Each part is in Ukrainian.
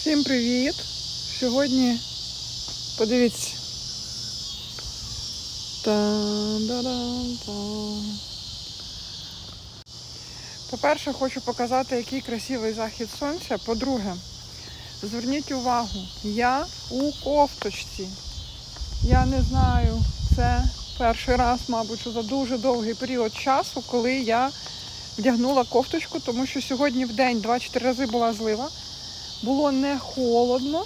Всім привіт! Сьогодні подивіться. По-перше, хочу показати, який красивий захід сонця. По-друге, зверніть увагу, я у кофточці. Я не знаю, це перший раз, мабуть, за дуже довгий період часу, коли я вдягнула кофточку, тому що сьогодні в день 2-4 рази була злива. Було не холодно,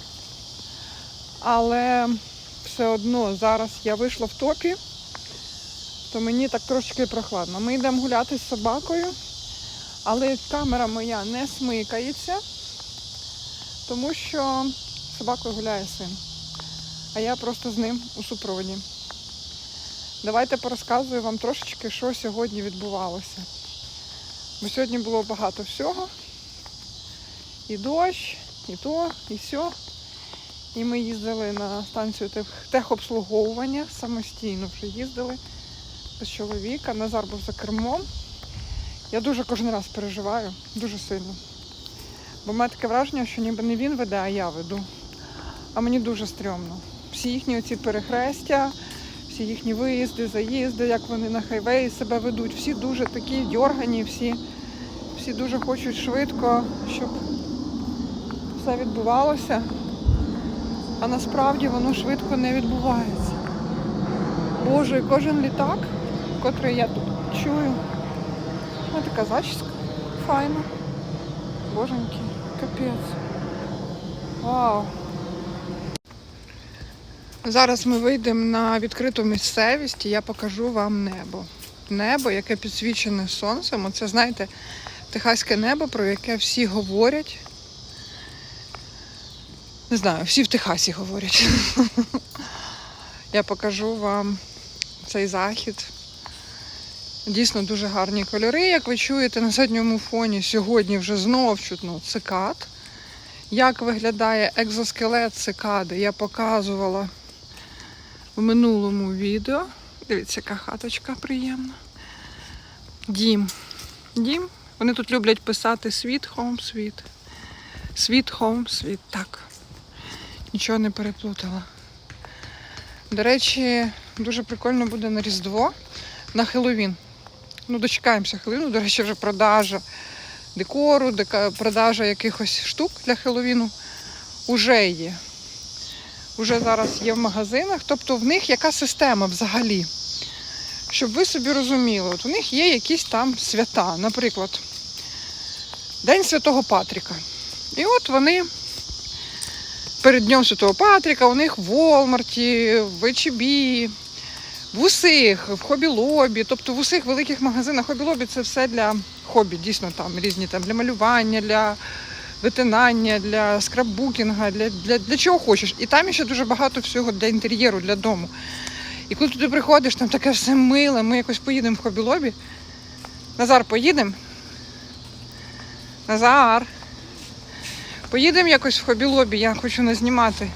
але все одно зараз я вийшла в топі, то мені так трошки прохладно. Ми йдемо гуляти з собакою, але камера моя не смикається, тому що собакою гуляє син. А я просто з ним у супроводі. Давайте порозказую вам трошечки, що сьогодні відбувалося. Бо сьогодні було багато всього. І дощ, і то, і сьо. І ми їздили на станцію техобслуговування самостійно вже їздили без чоловіка. Назар був за кермом. Я дуже кожен раз переживаю, дуже сильно. Бо в мене таке враження, що ніби не він веде, а я веду. А мені дуже стрьомно. Всі їхні оці перехрестя, всі їхні виїзди, заїзди, як вони на хайвеї себе ведуть, всі дуже такі дьоргані, всі, всі дуже хочуть швидко, щоб все відбувалося, а насправді воно швидко не відбувається. Боже, кожен літак, котрий я тут чую, ось така зачіска, файна. Боженьки, капець. Вау. Зараз ми вийдемо на відкриту місцевість і я покажу вам небо. Небо, яке підсвічене сонцем. Оце, знаєте, техаське небо, про яке всі говорять. Не знаю, всі в Техасі говорять. Я покажу вам цей захід. Дійсно дуже гарні кольори. Як ви чуєте, на задньому фоні сьогодні вже знов чутно цикад. Як виглядає екзоскелет цикади, я показувала в минулому відео. Дивіться, яка хаточка приємна. Дім. Дім. Вони тут люблять писати світ, хом, світ. Світ, хом, світ. Так. Нічого не переплутала. До речі, дуже прикольно буде на Різдво, на Хеллоуін. Ну, дочекаємося Хеллоуіну, до речі, вже продажа декору, продажа якихось штук для Хеллоуіну уже є. Уже зараз є в магазинах. Тобто в них яка система взагалі? Щоб ви собі розуміли, от у них є якісь там свята, наприклад, День Святого Патріка. І от вони перед Днем Святого Патріка у них в Волмарті, в H&B, в усіх, в хобі-лобі, тобто в усіх великих магазинах хобі-лобі це все для хобі, дійсно там різні там для малювання, для витинання, для скраббукінга, для, для, для чого хочеш. І там ще дуже багато всього для інтер'єру, для дому. І коли туди приходиш, там таке все миле, ми якось поїдемо в хобі-лобі. Назар, поїдемо? Назар. Поїдемо якось в хобі-лобі, я хочу назнімати.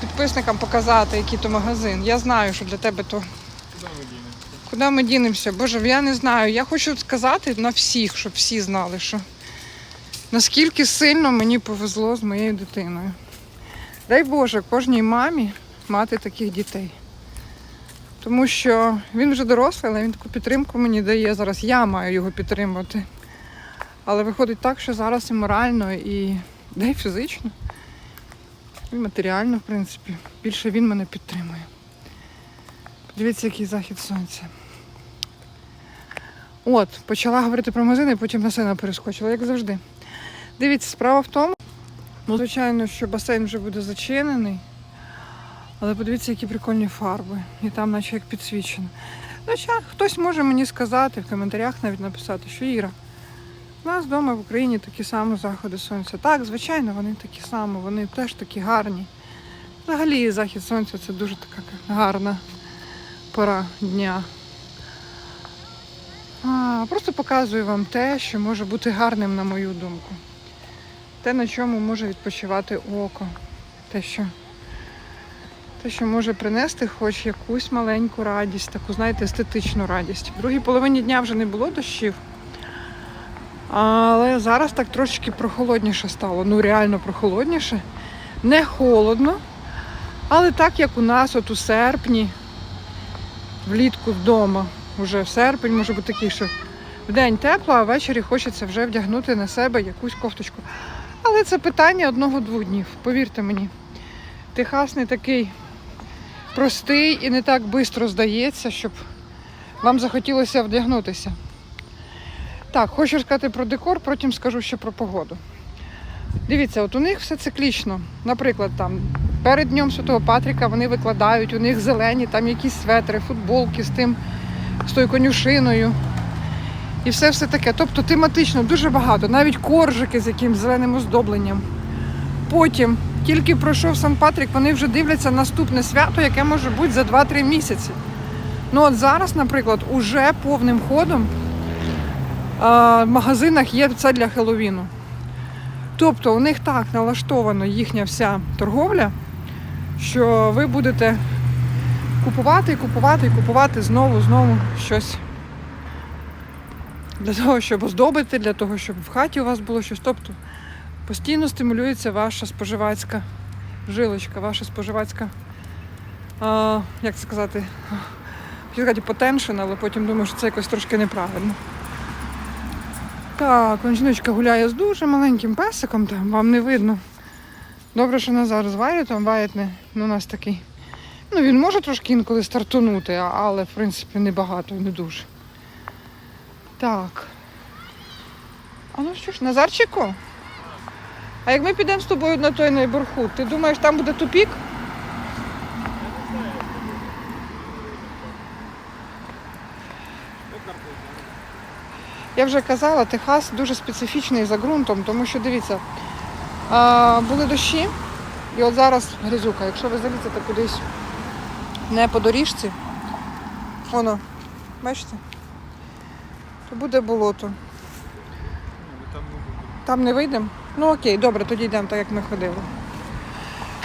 Підписникам показати, який то магазин. Я знаю, що для тебе то. Куди ми дінемося? Боже, я не знаю. Я хочу сказати на всіх, щоб всі знали, що наскільки сильно мені повезло з моєю дитиною. Дай Боже, кожній мамі мати таких дітей. Тому що він вже дорослий, але він таку підтримку мені дає. Зараз я маю його підтримувати. Але виходить так, що зараз і морально, і да й фізично, і матеріально, в принципі. Більше він мене підтримує. Подивіться, який захід сонця. От, почала говорити про магазини, потім на сина перескочила, як завжди. Дивіться, справа в тому, ну, звичайно, що басейн вже буде зачинений. Але подивіться, які прикольні фарби. І там наче як підсвічено. Хоча хтось може мені сказати, в коментарях навіть написати, що Іра, у нас вдома в Україні такі самі заходи сонця. Так, звичайно, вони такі самі, вони теж такі гарні. Взагалі захід сонця це дуже така гарна пора дня. А, просто показую вам те, що може бути гарним, на мою думку. Те, на чому може відпочивати око. Те, що, те, що може принести хоч якусь маленьку радість, таку, знаєте, естетичну радість. В другій половині дня вже не було дощів. Але зараз так трошечки прохолодніше стало. Ну реально прохолодніше. Не холодно. Але так як у нас от у серпні, влітку вдома, вже серпень може бути такий, що в день тепло, а ввечері хочеться вже вдягнути на себе якусь кофточку. Але це питання одного-двох днів, повірте мені. Техас не такий простий і не так швидко здається, щоб вам захотілося вдягнутися. Так, хочу сказати про декор, потім скажу ще про погоду. Дивіться, от у них все циклічно. Наприклад, там перед Днем Святого Патріка вони викладають, у них зелені, там якісь светри, футболки з тим, з тою конюшиною. І все все таке. Тобто тематично дуже багато, навіть коржики з якимсь зеленим оздобленням. Потім, тільки пройшов Сан Патрік, вони вже дивляться наступне свято, яке може бути за 2-3 місяці. Ну от зараз, наприклад, уже повним ходом в магазинах є це для Хеллоуіну. Тобто у них так налаштована їхня вся торговля, що ви будете купувати купувати і купувати знову, знову щось для того, щоб оздобити, для того, щоб в хаті у вас було щось. Тобто постійно стимулюється ваша споживацька жилочка, ваша споживацька, а, як це сказати, сказати але потім думаю, що це якось трошки неправильно. Так, он жіночка гуляє з дуже маленьким песиком, там вам не видно. Добре, що Назар з Вайотом, Вайот не, ну, у нас такий. Ну, він може трошки інколи стартунути, але в принципі не багато, не дуже. Так. А ну що ж, Назарчику? А як ми підемо з тобою на той найборхут, ти думаєш, там буде тупік? Я вже казала, Техас дуже специфічний за ґрунтом, тому що дивіться, були дощі, і от зараз грязюка. Якщо ви залізете кудись не по доріжці, воно, бачите, то буде болото. Там не вийдемо? Ну окей, добре, тоді йдемо так, як ми ходили.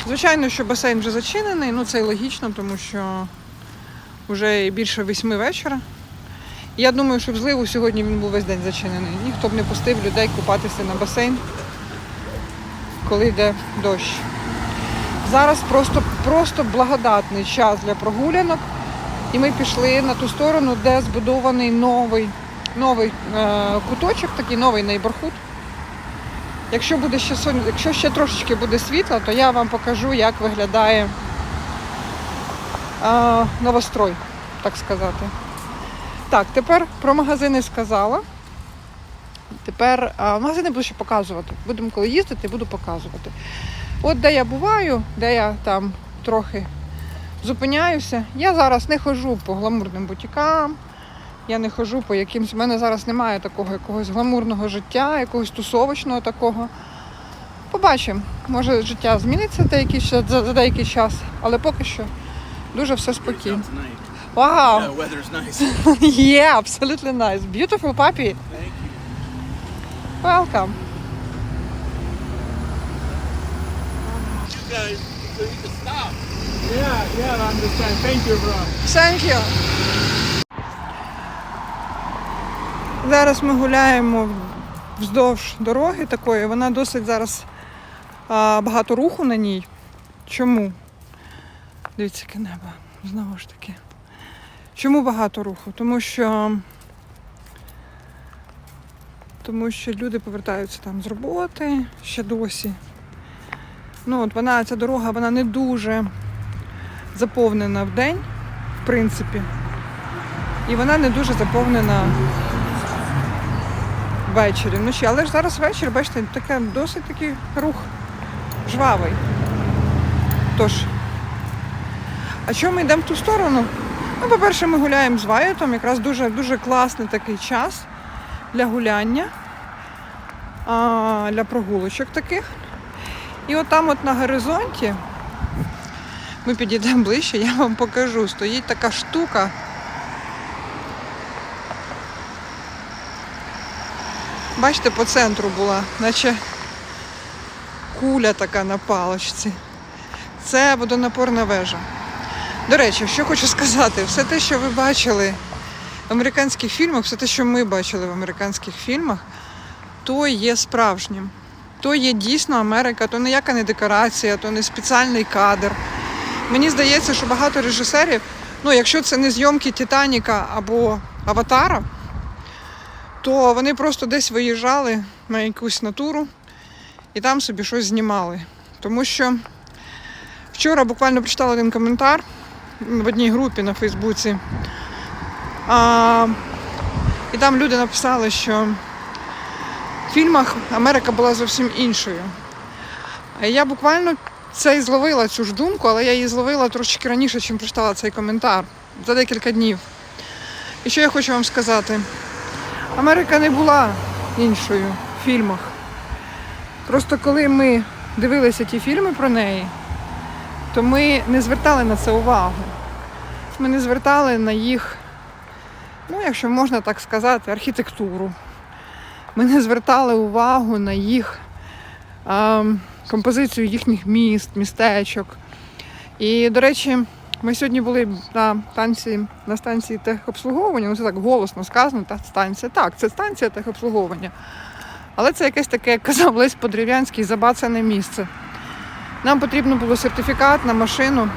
Звичайно, що басейн вже зачинений, ну це і логічно, тому що вже більше восьми вечора. Я думаю, що в зливу сьогодні він був весь день зачинений. Ніхто б не пустив людей купатися на басейн, коли йде дощ. Зараз просто, просто благодатний час для прогулянок. І ми пішли на ту сторону, де збудований новий, новий е, куточок, такий новий нейборхуд. Якщо буде ще сон... якщо ще трошечки буде світла, то я вам покажу, як виглядає е, новострой, так сказати. Так, тепер про магазини сказала. Тепер а, магазини буду ще показувати. Будемо коли їздити, буду показувати. От де я буваю, де я там трохи зупиняюся. Я зараз не ходжу по гламурним бутікам, я не ходжу по якимсь. У мене зараз немає такого якогось гламурного життя, якогось тусовочного такого. Побачимо. Може життя зміниться деякий, за деякий час, але поки що дуже все спокійно. Вау! Yeah, weather's nice. yeah, absolutely nice. Beautiful puppy. Thank you. Welcome. You guys need to stop. Yeah, yeah, I understand. Thank you, bro. Thank you. Зараз ми гуляємо вздовж дороги такої. Вона досить зараз а, багато руху на ній. Чому? Дивіться, яке небо. Знову ж таки. Чому багато руху? Тому що. Тому що люди повертаються там з роботи ще досі. Ну, от вона, ця дорога, вона не дуже заповнена в день, в принципі. І вона не дуже заповнена ввечері, вночі. Але ж зараз вечір, бачите, таке досить такий рух жвавий. Тож, а чому ми йдемо в ту сторону? Ну, по-перше, ми гуляємо з Вайотом, якраз дуже, дуже класний такий час для гуляння, для прогулочок таких. І от там от на горизонті ми підійдемо ближче, я вам покажу. Стоїть така штука. Бачите, по центру була, наче куля така на паличці. Це водонапорна вежа. До речі, що хочу сказати, все те, що ви бачили в американських фільмах, все те, що ми бачили в американських фільмах, то є справжнім. То є дійсно Америка, то ніяка не декорація, то не спеціальний кадр. Мені здається, що багато режисерів, ну якщо це не зйомки Титаніка або Аватара, то вони просто десь виїжджали на якусь натуру і там собі щось знімали. Тому що вчора буквально прочитала один коментар в одній групі на Фейсбуці. А, і там люди написали, що в фільмах Америка була зовсім іншою. Я буквально це і зловила цю ж думку, але я її зловила трошки раніше, ніж прочитала цей коментар за декілька днів. І що я хочу вам сказати? Америка не була іншою в фільмах. Просто коли ми дивилися ті фільми про неї, то ми не звертали на це увагу. Ми не звертали на їх, ну, якщо можна так сказати, архітектуру. Ми не звертали увагу на їх а, композицію їхніх міст, містечок. І, до речі, ми сьогодні були на станції, на станції техобслуговування, ну це так голосно сказано, та станція. Так, це станція техобслуговування. Але це якесь таке, як казав Лесь Подрів'янський, забацане місце. Нам потрібно було сертифікат на машину,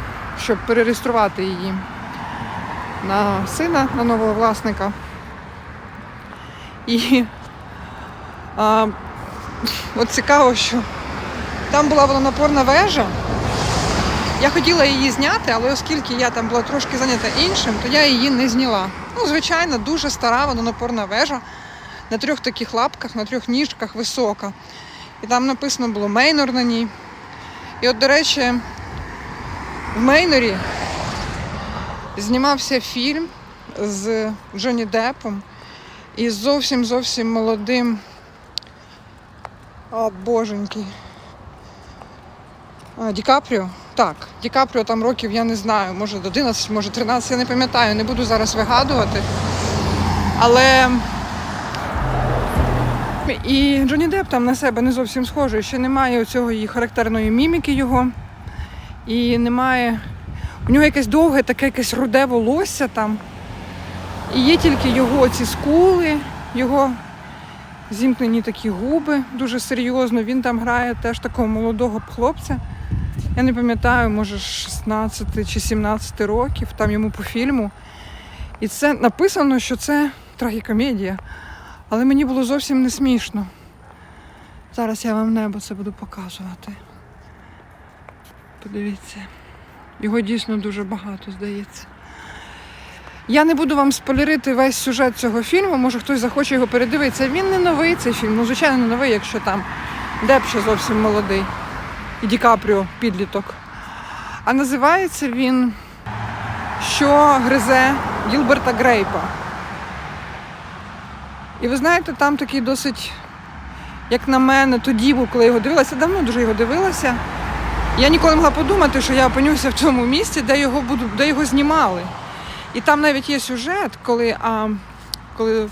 щоб перереєструвати її на сина, на нового власника. І а, от цікаво, що там була водонапорна вежа. Я хотіла її зняти, але оскільки я там була трошки зайнята іншим, то я її не зняла. Ну, звичайно, дуже стара водонапорна вежа на трьох таких лапках, на трьох ніжках висока. І там написано було Мейнор на ній. І от, до речі, в Мейнорі знімався фільм з Джонні Деппом і зовсім зовсім молодим. О, боженький. Ді Капріо. Так, Ді Капріо там років, я не знаю, може 11, може 13, я не пам'ятаю, не буду зараз вигадувати. Але і Джонні Депп там на себе не зовсім схожий. Ще немає цього її характерної міміки його. І немає. У нього якесь довге, таке якесь руде волосся там. І є тільки його ці скули, його зімкнені такі губи дуже серйозно. Він там грає теж такого молодого хлопця. Я не пам'ятаю, може 16 чи 17 років, там йому по фільму. І це написано, що це трагікомедія. Але мені було зовсім не смішно. Зараз я вам небо це буду показувати. Подивіться. Його дійсно дуже багато, здається. Я не буду вам спойлерити весь сюжет цього фільму, може хтось захоче його передивитися. Він не новий цей фільм, ну звичайно не новий, якщо там Деп ще зовсім молодий. І Ді Капріо підліток. А називається він Що гризе Гілберта Грейпа. І ви знаєте, там такий досить, як на мене, тоді був, коли я його дивилася, давно дуже його дивилася. Я ніколи не могла подумати, що я опинюся в тому місці, де його буду, де його знімали. І там навіть є сюжет, коли, а, коли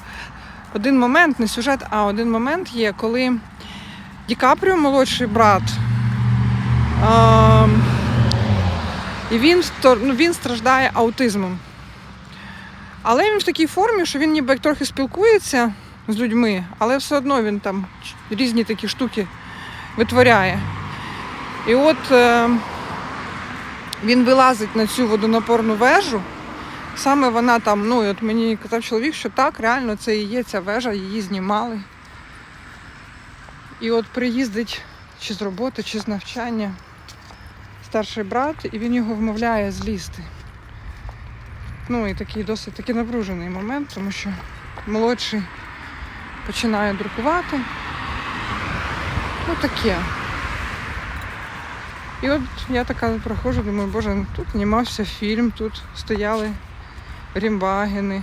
один момент, не сюжет, а один момент є, коли Ді Капріо, молодший брат, а, і він, ну, він страждає аутизмом. Але він в такій формі, що він ніби трохи спілкується з людьми, але все одно він там різні такі штуки витворяє. І от е, він вилазить на цю водонапорну вежу. Саме вона там, ну і от мені казав чоловік, що так, реально це і є ця вежа, її знімали. І от приїздить чи з роботи, чи з навчання старший брат, і він його вмовляє злізти. Ну і такий досить такий напружений момент, тому що молодший починає друкувати. Ну таке. І от я така проходжу, думаю, боже, ну, тут знімався фільм, тут стояли рімбагени,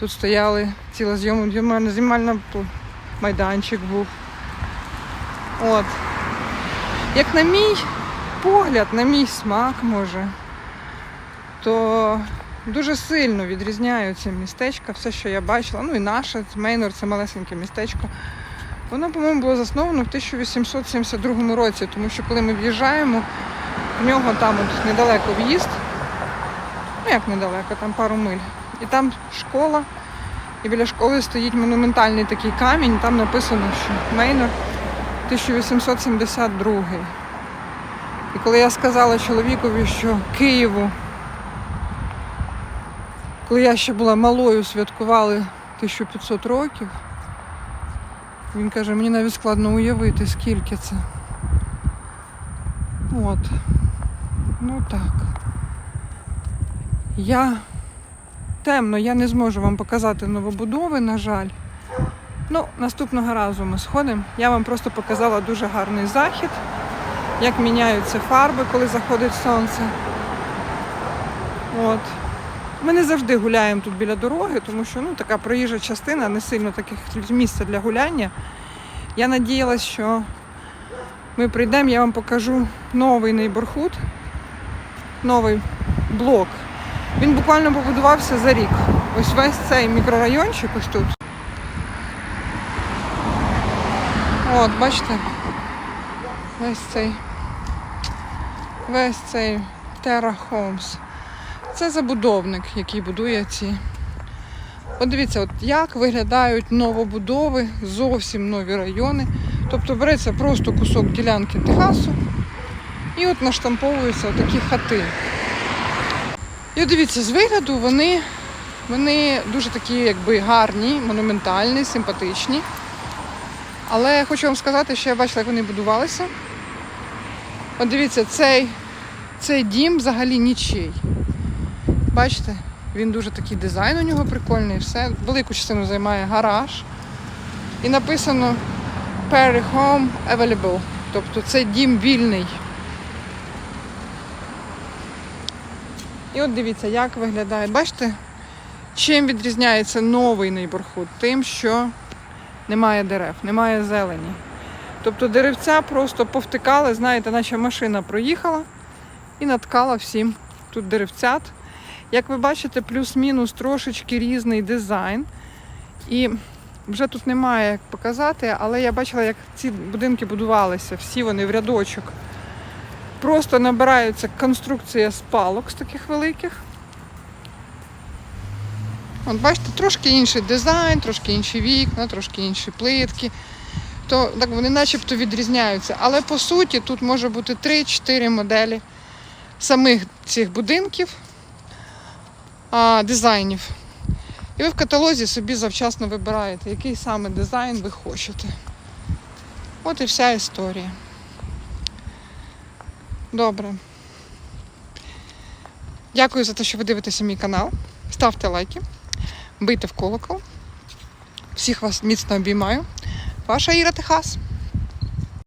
тут стояли ціла знімальна, знімальна майданчик був. От. Як на мій погляд, на мій смак, може, то дуже сильно відрізняються містечка, все, що я бачила. Ну і наше, Мейнор, це малесеньке містечко. Воно, по-моєму, було засновано в 1872 році, тому що коли ми в'їжджаємо, в нього там от недалеко в'їзд. Ну як недалеко, там пару миль. І там школа, І біля школи стоїть монументальний такий камінь, там написано, що Мейнор 1872. І коли я сказала чоловікові, що Києву, коли я ще була малою, святкували 1500 років, він каже, мені навіть складно уявити, скільки це. От. Ну так. Я темно, я не зможу вам показати новобудови, на жаль. Ну, наступного разу ми сходимо. Я вам просто показала дуже гарний захід, як міняються фарби, коли заходить сонце. От. Ми не завжди гуляємо тут біля дороги, тому що ну, така проїжджа частина, не сильно таких місця для гуляння. Я надіялась, що ми прийдемо, я вам покажу новий нейборхуд, новий блок. Він буквально побудувався за рік. Ось весь цей мікрорайончик ось тут. От, бачите? Весь цей. Весь цей Terra Homes. Це забудовник, який будує ці. От дивіться, от як виглядають новобудови, зовсім нові райони. Тобто береться просто кусок ділянки Техасу і от наштамповуються такі хати. І от дивіться, з вигляду вони, вони дуже такі якби гарні, монументальні, симпатичні. Але хочу вам сказати, що я бачила, як вони будувалися. От дивіться, цей, цей дім взагалі нічий. Бачите, він дуже такий дизайн у нього прикольний, все. Велику частину займає гараж. І написано Perry Home Available. Тобто це дім вільний. І от дивіться, як виглядає. Бачите, чим відрізняється новий нейборхуд? Тим, що немає дерев, немає зелені. Тобто деревця просто повтикали, знаєте, наче машина проїхала і наткала всім тут деревцят. Як ви бачите, плюс-мінус трошечки різний дизайн. І вже тут немає як показати, але я бачила, як ці будинки будувалися, всі вони в рядочок. Просто набираються конструкція з палок з таких великих. От бачите, трошки інший дизайн, трошки інші вікна, трошки інші плитки. То так вони начебто відрізняються. Але по суті тут може бути 3-4 моделі самих цих будинків, а, дизайнів. І ви в каталозі собі завчасно вибираєте, який саме дизайн ви хочете. От і вся історія. Добре. Дякую за те, що ви дивитеся мій канал. Ставте лайки, бийте в колокол. Всіх вас міцно обіймаю. Ваша Іра Техас.